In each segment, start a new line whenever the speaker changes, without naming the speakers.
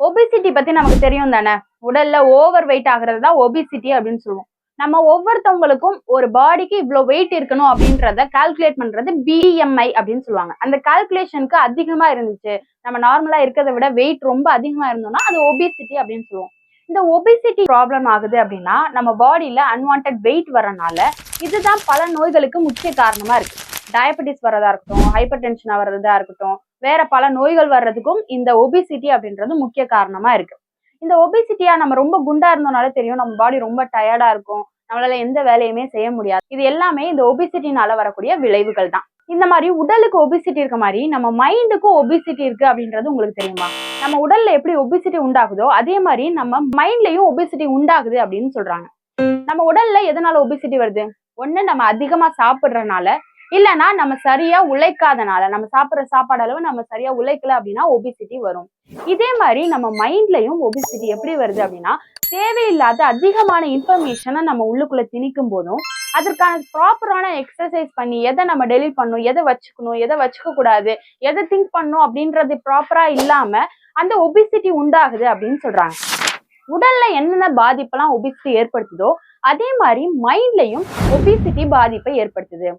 Obesity பத்தி நமக்கு தெரியும் தானே? உடல்ல ஓவர் வெயிட் ஆகுறது தான் ஒபிசிட்டி அப்படின்னு சொல்லுவோம். நம்ம ஒவ்வொருத்தவங்களுக்கும் ஒரு பாடிக்கு இவ்வளோ வெயிட் இருக்கணும் அப்படின்றத கால்குலேட் பண்றது பிஎம்ஐ அப்படின்னு சொல்லுவாங்க. அந்த கால்குலேஷனுக்கு அதிகமா இருந்துச்சு. நம்ம நார்மலா இருக்கிறத விட வெயிட் ரொம்ப அதிகமா இருந்தோம்னா அது ஒபிசிட்டி அப்படின்னு சொல்லுவோம். இந்த ஒபிசிட்டி ப்ராப்ளம் ஆகுது அப்படின்னா நம்ம பாடியில அன்வான்ட் வெயிட் வரனால இதுதான் பல நோய்களுக்கு முக்கிய காரணமா இருக்கு. டயபெட்டிஸ் வரதா இருக்கட்டும் ஹைப்பர் டென்ஷன் வர்றதா இருக்கட்டும் வேற பல நோய்கள் வர்றதுக்கும் இந்த ஒபிசிட்டி அப்படின்றது முக்கிய காரணமா இருக்கு. இந்த ஒபிசிட்டியா நம்ம ரொம்ப குண்டா இருந்தோம்னாலே தெரியும். நம்ம பாடி ரொம்ப டயர்டா இருக்கும். நம்மளால எந்த வேலையுமே செய்ய முடியாது. இது எல்லாமே இந்த ஒபிசிட்டினால வரக்கூடிய விளைவுகள் தான். இந்த மாதிரி உடலுக்கு ஒபிசிட்டி இருக்க மாதிரி நம்ம மைண்டுக்கும் ஒபிசிட்டி இருக்கு அப்படின்றது உங்களுக்கு தெரியுமா? நம்ம உடல்ல எப்படி ஒபிசிட்டி உண்டாகுதோ அதே மாதிரி நம்ம மைண்ட்லயும் ஒபிசிட்டி உண்டாகுது அப்படின்னு சொல்றாங்க. நம்ம உடல்ல எதனால ஒபிசிட்டி வருது? ஒண்ணு நம்ம அதிகமா சாப்பிடுறதுனால இல்லைன்னா நம்ம சரியா உழைக்காதனால நம்ம சாப்பிட்ற சாப்பாடு அளவு நம்ம சரியா உழைக்கல அப்படின்னா ஒபிசிட்டி வரும். இதே மாதிரி நம்ம மைண்ட்லயும் ஒபிசிட்டி எப்படி வருது அப்படின்னா தேவையில்லாத அதிகமான இன்ஃபர்மேஷனை நம்ம உள்ளுக்குள்ள திணிக்கும் போதும் அதற்கான ப்ராப்பரான எக்ஸசைஸ் பண்ணி எதை நம்ம டெலிட் பண்ணணும் எதை வச்சுக்கணும் எதை வச்சுக்க கூடாது எதை திங்க் பண்ணணும் அப்படின்றது ப்ராப்பரா இல்லாம அந்த ஒபிசிட்டி உண்டாகுது அப்படின்னு சொல்றாங்க. உடல்ல என்னென்ன பாதிப்பெல்லாம் ஒபிசிட்டி ஏற்படுத்துதோ அதே மாதிரி மைண்ட்லயும் ஒபிசிட்டி பாதிப்பை ஏற்படுத்துது.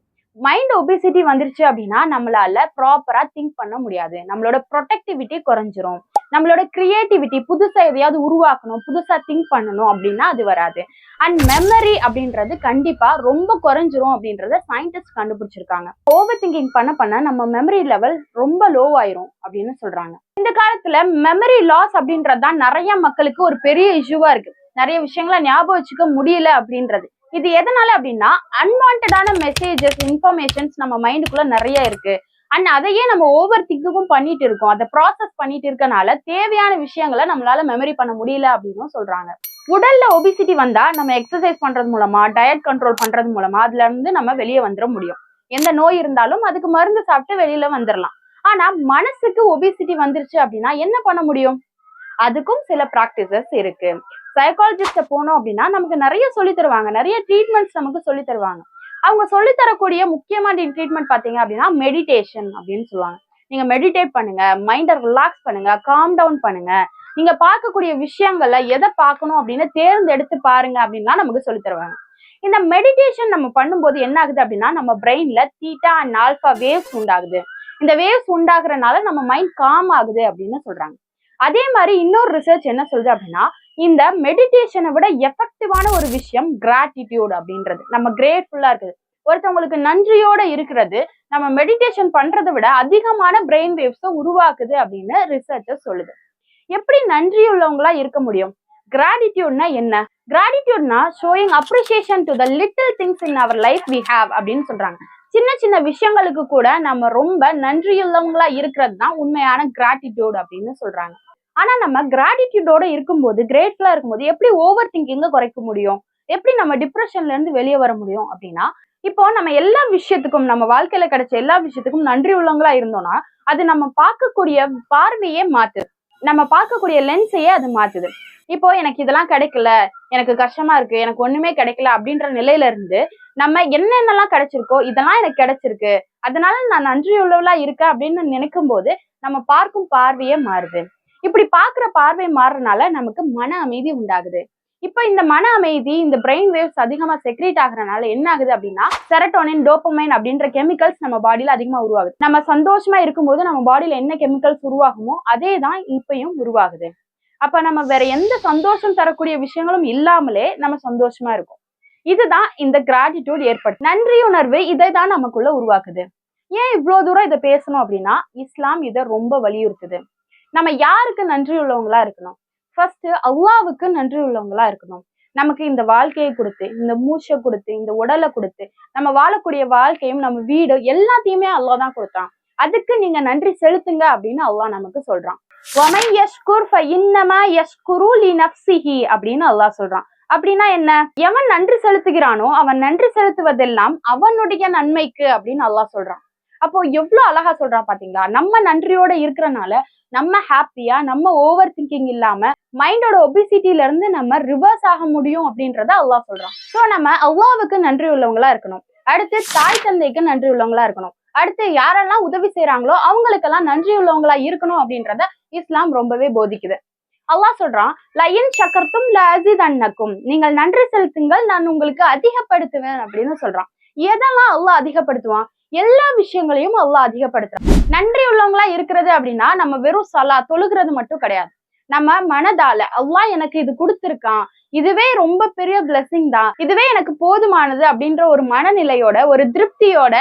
மைண்ட் ஒபிசிட்டி வந்துருச்சு அப்படின்னா நம்மளால ப்ராப்பரா திங்க் பண்ண முடியாது. நம்மளோட ப்ரொடக்டிவிட்டி குறைஞ்சிரும். நம்மளோட கிரியேட்டிவிட்டி புதுசா எதையாவது உருவாக்கணும் புதுசா திங்க் பண்ணணும் அப்படின்னா அது வராது. அண்ட் மெமரி அப்படின்றது கண்டிப்பா ரொம்ப குறைஞ்சிரும் அப்படின்றத சயின்டிஸ்ட் கண்டுபிடிச்சிருக்காங்க. ஓவர் திங்கிங் பண்ண பண்ண நம்ம மெமரி லெவல் ரொம்ப லோ ஆயிரும் அப்படின்னு சொல்றாங்க. இந்த காலத்துல மெமரி லாஸ் அப்படின்றது தான் நிறைய மக்களுக்கு ஒரு பெரிய இஷ்யூவா இருக்கு. நிறைய விஷயங்களை ஞாபகம் வச்சுக்க முடியல அப்படின்றது. இது எதனால அப்படின்னா அன்வான்டான மெசேஜஸ் இன்ஃபர்மேஷன்ஸ் நம்ம மைண்டுக்குள்ள நிறைய இருக்கு. அண்ட் அதையே நம்ம ஓவர் திங்கும் பண்ணிட்டு இருக்கோம். அதை ப்ராசஸ் பண்ணிட்டு இருக்கனால தேவையான விஷயங்களை நம்மளால மெமரி பண்ண முடியல அப்படின்னு சொல்றாங்க. உடல்ல ஒபிசிட்டி வந்தா நம்ம எக்ஸசைஸ் பண்றது மூலமா டயட் கண்ட்ரோல் பண்றது மூலமா அதுல இருந்து நம்ம வெளியே வந்துட முடியும். எந்த நோய் இருந்தாலும் அதுக்கு மருந்து சாப்பிட்டு வெளியில வந்துடலாம் ஆனா மனசுக்கு ஒபிசிட்டி வந்துருச்சு அப்படின்னா என்ன பண்ண முடியும்? அதுக்கும் சில ப்ராக்டிசஸ் இருக்கு. சைக்காலஜிஸ்ட போனோம் அப்படின்னா நமக்கு நிறைய சொல்லி தருவாங்க. நிறைய ட்ரீட்மெண்ட்ஸ் நமக்கு சொல்லி தருவாங்க. அவங்க சொல்லி தரக்கூடிய முக்கியமான ட்ரீட்மெண்ட் பாத்தீங்க அப்படின்னா மெடிடேஷன் அப்படின்னு சொல்லுவாங்க. நீங்க மெடிடேட் பண்ணுங்க மைண்டை ரிலாக்ஸ் பண்ணுங்க காம் டவுன் பண்ணுங்க. நீங்க பார்க்கக்கூடிய விஷயங்கள்ல எதை பார்க்கணும் அப்படின்னு தேர்ந்தெடுத்து பாருங்க அப்படின்லாம் நமக்கு சொல்லி தருவாங்க. இந்த மெடிடேஷன் நம்ம பண்ணும்போது என்ன ஆகுது அப்படின்னா நம்ம பிரெயின்ல தீட்டா அண்ட் ஆல்ஃபா வேவ்ஸ் உண்டாகுது. இந்த வேவ்ஸ் உண்டாகிறனால நம்ம மைண்ட் காம் ஆகுது அப்படின்னு சொல்றாங்க. அதே மாதிரி இன்னொரு ரிசர்ச் என்ன சொல்லுது அப்படின்னா இந்த மெடிடேஷனை விட எஃபெக்டிவான ஒரு விஷயம் கிராட்டிடியூட் அப்படின்றது. நம்ம கிரேட்ஃபுல்லா இருக்குது. ஒருத்தவங்களுக்கு நன்றியோட இருக்கிறது நம்ம மெடிடேஷன் பண்றதை விட அதிகமான பிரெயின் வேவ்ஸை உருவாக்குது அப்படின்னு ரிசர்ச்சர் சொல்லுது. எப்படி நன்றி உள்ளவங்களா இருக்க முடியும்? கிராட்டிடியூட்னா என்ன? கிராட்டிடியூட்னா showing appreciation to the little things in our life we have அப்படின்னு சொல்றாங்க. சின்ன சின்ன விஷயங்களுக்கு கூட நம்ம ரொம்ப நன்றியுள்ளவங்களா இருக்கிறது தான் உண்மையான கிராட்டிடியூட் அப்படின்னு சொல்றாங்க. ஆனா நம்ம கிராட்டிடியூடோட இருக்கும்போது கிரேட்ஃபுல்லா இருக்கும்போது எப்படி ஓவர் திங்கிங்கை குறைக்க முடியும்? எப்படி நம்ம டிப்ரெஷன்ல இருந்து வெளியே வர முடியும் அப்படின்னா இப்போ நம்ம எல்லா விஷயத்துக்கும் நம்ம வாழ்க்கையில கிடைச்ச எல்லா விஷயத்துக்கும் நன்றி உள்ளவங்களா இருந்தோம்னா அது நம்ம பார்க்கக்கூடிய பார்வையே மாத்துது. நம்ம பார்க்கக்கூடிய லென்ஸையே அது மாத்துது. இப்போ எனக்கு இதெல்லாம் கிடைக்கல எனக்கு கஷ்டமா இருக்கு எனக்கு ஒண்ணுமே கிடைக்கல அப்படின்ற நிலையில இருந்து நம்ம என்னென்னலாம் கிடைச்சிருக்கோ இதெல்லாம் எனக்கு கிடைச்சிருக்கு அதனால நான் நன்றி உள்ளவளா இருக்கேன் அப்படின்னு நினைக்கும் போது நம்ம பார்க்கும் பார்வையே மாறுது. இப்படி பாக்குற பார்வை மாறுறனால நமக்கு மன அமைதி உண்டாகுது. இப்ப இந்த மன அமைதி இந்த பிரெயின் வேவ்ஸ் அதிகமா செக்ரேட் ஆகுறதுனால என்ன ஆகுது அப்படின்னா செரட்டோனின் டோப்பமைன் அப்படின்ற கெமிக்கல்ஸ் நம்ம பாடியில அதிகமா உருவாகுது. நம்ம சந்தோஷமா இருக்கும்போது நம்ம பாடியில என்ன கெமிக்கல்ஸ் உருவாகுமோ அதே தான் இப்பயும் உருவாகுது. அப்ப நம்ம வேற எந்த சந்தோஷம் தரக்கூடிய விஷயங்களும் இல்லாமலே நம்ம சந்தோஷமா இருக்கும். இதுதான் இந்த கிராட்டிடியூட் ஏற்பட்டு நன்றி உணர்வு இதை தான் நமக்குள்ள உருவாக்குது. ஏன் இவ்வளவு தூரம் இதை பேசணும் அப்படின்னா இஸ்லாம் இதை ரொம்ப வலியுறுத்துது. நம்ம யாருக்கு நன்றி உள்ளவங்களா இருக்கணும்? ஃபர்ஸ்ட் அல்லாவுக்கு நன்றி உள்ளவங்களா இருக்கணும். நமக்கு இந்த வாழ்க்கையை கொடுத்து இந்த மூச்சை கொடுத்து இந்த உடலை கொடுத்து நம்ம வாழக்கூடிய வாழ்க்கையும் நம்ம வீடு எல்லாத்தையுமே அல்லா தான் கொடுத்தான். அதுக்கு நீங்க நன்றி செலுத்துங்க அப்படின்னு அல்லாஹ் நமக்கு சொல்றான். ஒமை யஷ்குர் இன்னமா யஷ்குரு லி நப்சிஹி அப்படின்னு அல்லாஹ் சொல்றான். அப்படின்னா என்ன? எவன் நன்றி செலுத்துகிறானோ அவன் நன்றி செலுத்துவதெல்லாம் அவனுடைய நன்மைக்கு அப்படின்னு அல்லாஹ் சொல்றான். அப்போ எவ்வளவு அழகா சொல்றான் பாத்தீங்களா? நம்ம நன்றியோட இருக்கிறனால நம்ம ஹாப்பியா நம்ம ஓவர் திங்கிங் இல்லாம மைண்டோட ஒபிசிட்டில இருந்து நம்ம ரிவர்ஸ் ஆக முடியும் அப்படின்றத அல்லாஹ் சொல்றான். சோ நம்ம அல்லாவுக்கு நன்றி உள்ளவங்களா இருக்கணும். அடுத்து தாய் தந்தைக்கு நன்றி உள்ளவங்களா இருக்கணும். அடுத்து யாரெல்லாம் உதவி செய்யறாங்களோ அவங்களுக்கெல்லாம் நன்றி உள்ளவங்களா இருக்கணும் அப்படின்றத இஸ்லாம் ரொம்பவே போதிக்குது. அல்லாஹ் சொல்றான் லயன் சக்கர்த்தும் லஅஸிதன்னக்கும் நீங்கள் நன்றி செலுத்துங்கள் நான் உங்களுக்கு அதிகப்படுத்துவேன் அப்படின்னு சொல்றான். எதெல்லாம் அல்லாஹ் அதிகப்படுத்துவான்? எல்லா விஷயங்களையும் அல்லாஹ் அதிகப்படுத்துறான். நன்றி உள்ளவங்களா இருக்கிறது அப்படின்னா நம்ம வெறும் சலா தொழுகிறது மட்டும் கிடையாது. நம்ம மனதால அல்லாஹ் எனக்கு இது கொடுத்துருக்கான். இதுவே ரொம்ப பெரிய பிளெஸிங் தான். இதுவே எனக்கு போதுமானது அப்படின்ற ஒரு மனநிலையோட ஒரு திருப்தியோட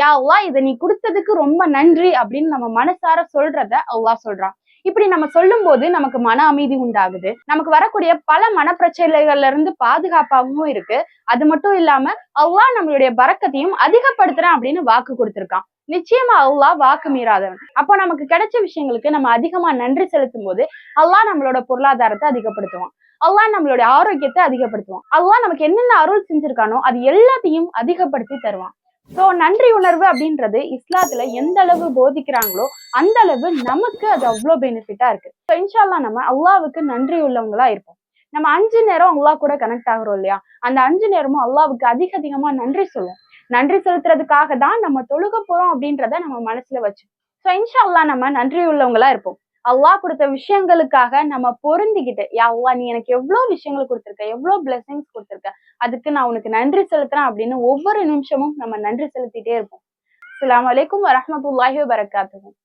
யா அல்லாஹ் இதை நீ கொடுத்ததுக்கு ரொம்ப நன்றி அப்படின்னு நம்ம மனசார சொல்றத அல்லாஹ் சொல்றான். இப்படி நம்ம சொல்லும் போது நமக்கு மன அமைதி உண்டாகுது. நமக்கு வரக்கூடிய பல மனப்பிரச்சனைகள்ல இருந்து பாதுகாப்பாகவும் இருக்கு. அது மட்டும் இல்லாம அல்லாஹ் நம்மளுடைய பறக்கத்தையும் அதிகப்படுத்துறேன் அப்படின்னு வாக்கு கொடுத்திருக்கான். நிச்சயமா அல்லாஹ் வாக்கு மீறாதவன். அப்போ நமக்கு கிடைச்ச விஷயங்களுக்கு நம்ம அதிகமா நன்றி செலுத்தும் போது அல்லாஹ் நம்மளோட பொருளாதாரத்தை அதிகப்படுத்துவான். அல்லாஹ் நம்மளுடைய ஆரோக்கியத்தை அதிகப்படுத்துவான். அல்லாஹ் நமக்கு என்னென்ன அருள் செஞ்சிருக்கானோ அது எல்லாத்தையும் அதிகப்படுத்தி தருவான். சோ நன்றி உணர்வு அப்படின்றது இஸ்லாத்துல எந்த அளவு போதிக்கிறாங்களோ அந்த அளவு நமக்கு அது அவ்வளோ பெனிஃபிட்டா இருக்கு. ஸோ இன்ஷால்லா நம்ம அல்லாவுக்கு நன்றி உள்ளவங்களா இருப்போம். நம்ம அஞ்சு நேரம் அல்லா கூட கனெக்ட் ஆகுறோம் இல்லையா? அந்த அஞ்சு நேரமும் அல்லாவுக்கு அதிக அதிகமா நன்றி சொல்லுவோம் நன்றி செலுத்துறதுக்காக தான் நம்ம தொழுக போறோம் அப்படின்றத நம்ம மனசுல வச்சு. ஸோ இன்ஷா நம்ம நன்றி உள்ளவங்களா இருப்போம். அல்லாஹ் கொடுத்த விஷயங்களுக்காக நம்ம பொருந்திக்கிட்டு யா அல்லாஹ் நீ எனக்கு எவ்வளவு விஷயங்கள் கொடுத்துருக்க? எவ்வளவு பிளெஸிங்ஸ் கொடுத்துருக்க? அதுக்கு நான் உனக்கு நன்றி செலுத்துறேன் அப்படின்னு ஒவ்வொரு நிமிஷமும் நம்ம நன்றி செலுத்திட்டே இருப்போம். அஸ்ஸலாமு அலைக்கும் வரமத்துல்லாஹி வரகாத்துக்கும்